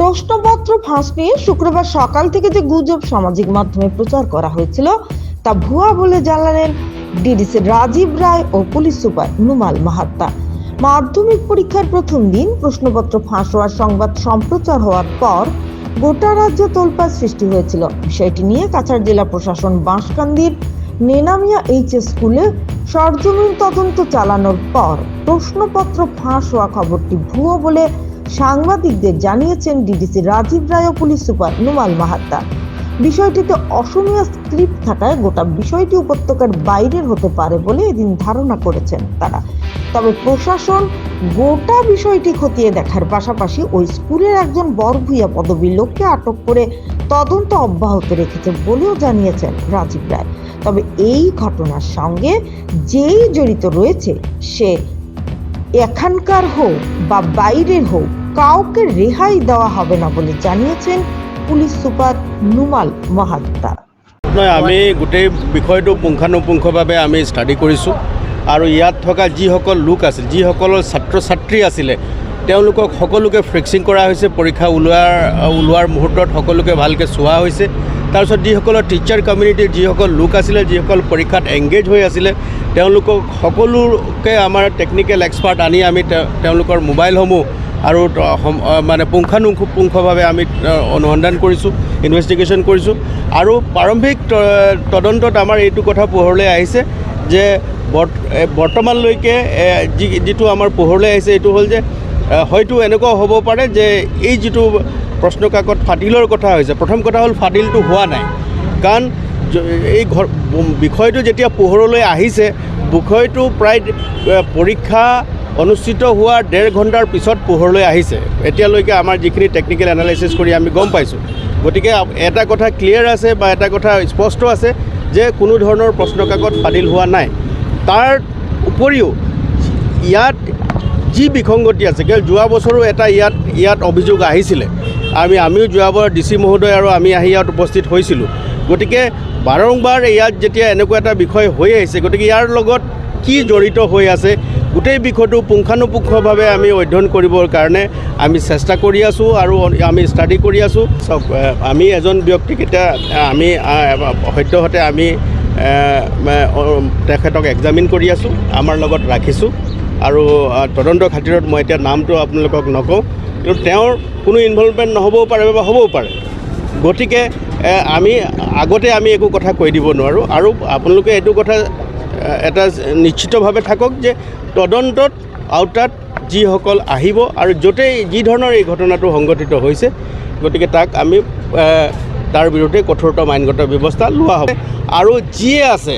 প্রশ্নপত্র ফাঁস নিয়ে শুক্রবার সকাল থেকে যে গুজব সামাজিক মাধ্যমে প্রচার করা হয়েছিল, তা ভুয়া বলে জানালেন ডিডিসি রাজীব রায় ও পুলিশ সুপার নুমাল মাহাত্তা। মাধ্যমিক পরীক্ষার প্রথম দিন প্রশ্নপত্র ফাঁস হওয়ার সংবাদ সম্প্রচার হওয়ার পর গোটা রাজ্য তোলপাড় সৃষ্টি হয়েছিল। বিষয়টি নিয়ে কাছাড় জেলা প্রশাসন বাঁশকান্দির নেনামিয়া এইচএস স্কুলে সরজমিন তদন্ত চালানোর পর প্রশ্নপত্র ফাঁস হওয়া খবরটি ভুয়ো বলে সাংবাদিকদের জানিয়েছেন DDC Rajib Roy police super Numal Mahatta. বিষয়টিতে অসমীয়া স্ক্রিপ্ট থাকায় গোটা বিষয়টি উপত্যকার বাইরের হতে পারে বলে এদিন ধারণা করেছেন তারা। তবে প্রশাসন গোটা বিষয়টি খতিয়ে দেখার পাশাপাশি ওই স্কুলের একজন বরভূয়া পদবীর লোককে আটক করে তদন্ত অব্যাহত রেখেছে বলেও জানিয়েছেন রাজীব রায়। তবে এই ঘটনার সঙ্গে যেই জড়িত রয়েছে সে এখানকার হোক বা বাইরের হোক কাউকে রেহাই দেওয়া হবে না বলে জানিয়েছেন পুলিশ সুপার নুমাল মাহাত্তা। নহয় আমি গোটেই বিষয়টো পুংখানুপুংখভাৱে আমি ষ্টাডি কৰিছোঁ আৰু ইয়াত থকা যিসকল লোক আছিল যিসকলৰ ছাত্ৰ ছাত্ৰী আছিলে, তেওঁলোকক সকলোকে ফ্ৰেক্সিং কৰা হৈছে, পৰীক্ষা ওলোৱাৰ ওলোৱাৰ মুহূৰ্তত সকলোকে ভালকৈ চোৱা হৈছে। তাৰপিছত যিসকলৰ টিচাৰ কমিউনিটিৰ যিসকল লোক আছিলে, যিসকল পৰীক্ষাত এংগেজ হৈ আছিলে, তেওঁলোকক সকলোকে আমাৰ টেকনিকেল এক্সপাৰ্ট আনি আমি তেওঁলোকৰ মোবাইলসমূহ আৰু মানে পুংখানুপুংখভাৱে আমি অনুসন্ধান কৰিছোঁ ইনভেষ্টিগেশ্যন কৰিছোঁ। আৰু প্ৰাৰম্ভিক তদন্তত আমাৰ এইটো কথা পোহৰলৈ আহিছে যে বৰ্ত- বৰ্তমানলৈকে যি, যিটো আমাৰ পোহৰলৈ আহিছে, এইটো হ'ল যে হয়তো এনেকুৱাও হ'ব পাৰে যে এই যিটো প্ৰশ্নকাকত ফাদিলৰ কথা হৈছে, প্ৰথম কথা হ'ল ফাদিলটো হোৱা নাই। কাৰণ এই ঘৰ, বিষয়টো যেতিয়া পোহৰলৈ আহিছে, বিষয়টো প্ৰায় পৰীক্ষা অনুষ্ঠিত হোৱাৰ ডেৰ ঘণ্টাৰ পিছত পোহৰলৈ আহিছে। এতিয়ালৈকে আমাৰ যিখিনি টেকনিকেল এনালাইচিছ কৰি আমি গম পাইছোঁ। গতিকে এটা কথা ক্লিয়াৰ আছে বা এটা কথা স্পষ্ট আছে যে কোনো ধৰণৰ প্ৰশ্নকাকত ফাদিল হোৱা নাই। তাৰ উপৰিও ইয়াত যি বিসংগতি আছে কিয় যোৱা বছৰো এটা ইয়াত ইয়াত অভিযোগ আহিছিলে। আমি আমিও যোৱাবাৰ ডি চি মহোদয় আৰু আমি আহি ইয়াত উপস্থিত হৈছিলোঁ। গতিকে বাৰম্বাৰ ইয়াত যেতিয়া এনেকুৱা এটা বিষয় হৈ আহিছে গতিকে ইয়াৰ লগত কি জড়িত হৈ আছে গোটেই বিষয়টো পুংখানুপুংখভাৱে আমি অধ্যয়ন কৰিবৰ কাৰণে আমি চেষ্টা কৰি আছোঁ আৰু আমি ষ্টাডি কৰি আছোঁ। চাওক আমি এজন ব্যক্তিক এতিয়া আমি সদ্যহতে আমি তেখেতক এক্সামিন কৰি আছোঁ, আমাৰ লগত ৰাখিছোঁ আৰু তদন্ত খাতিৰত মই এতিয়া নামটো আপোনালোকক নকওঁ। কিন্তু তেওঁৰ কোনো ইনভলভমেণ্ট নহ'বও পাৰে বা হ'বও পাৰে। গতিকে আমি, আগতে আমি একো কথা কৈ দিব নোৱাৰোঁ। আৰু আপোনালোকে এইটো কথা এটা নিশ্চিতভাৱে থাকক যে তদন্তত আওতাত যিসকল আহিব আৰু য'তেই যি ধৰণৰ এই ঘটনাটো সংঘটিত হৈছে, গতিকে তাক আমি তাৰ বিৰুদ্ধে কঠোৰতম আইনগত ব্যৱস্থা লোৱা হ'ব। আৰু যিয়ে আছে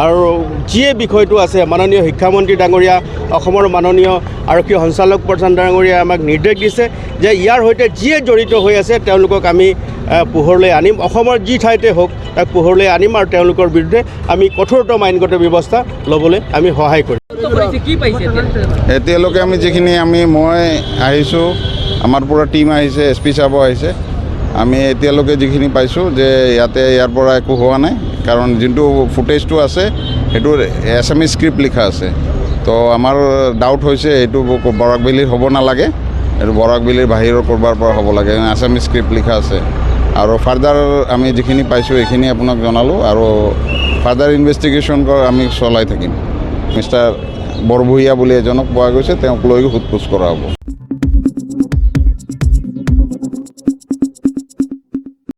আৰু যিয়ে বিষয়টো আছে মাননীয় শিক্ষামন্ত্ৰী ডাঙৰীয়া অসমৰ মাননীয় আৰক্ষী সঞ্চালক প্ৰধান ডাঙৰীয়াই আমাক নিৰ্দেশ দিছে যে ইয়াৰ সৈতে যিয়ে জড়িত হৈ আছে তেওঁলোকক আমি পোহৰলৈ আনিম। অসমৰ যি ঠাইতে হওক তাক পোহৰলৈ আনিম আৰু তেওঁলোকৰ বিৰুদ্ধে আমি কঠোৰতম আইনগত ব্যৱস্থা ল'বলৈ আমি সহায় কৰিম? এতিয়ালৈকে আমি যিখিনি আমি মই আহিছোঁ আমাৰ পৰা টীম আহিছে এছ পি চাব আহিছে। আমি এতিয়ালৈকে যিখিনি পাইছোঁ যে ইয়াতে ইয়াৰ পৰা একো হোৱা নাই। কাৰণ যোনটো ফুটেজটো আছে, সেইটো এছামিজ স্ক্ৰিপ্ট লিখা আছে। তো আমাৰ ডাউট হৈছে, এইটো বৰাকভেলীৰ হ'ব নালাগে। এইটো বৰাকভেলীৰ বাহিৰৰ ক'ৰবাৰ পৰা হ'ব লাগে। আছামিজ স্ক্ৰিপ্ট লিখা আছে। আৰু ফাৰ্দাৰ আমি যিখিনি পাইছোঁ, এইখিনি আপোনাক জনালোঁ। আৰু ফাৰ্দাৰ ইনভেষ্টিগেশ্যন আমি চলাই থাকিম। মিষ্টাৰ বৰভূঞা বুলি এজনক পোৱা গৈছে, তেওঁক লৈ সোধ পোছ কৰা হ'ব।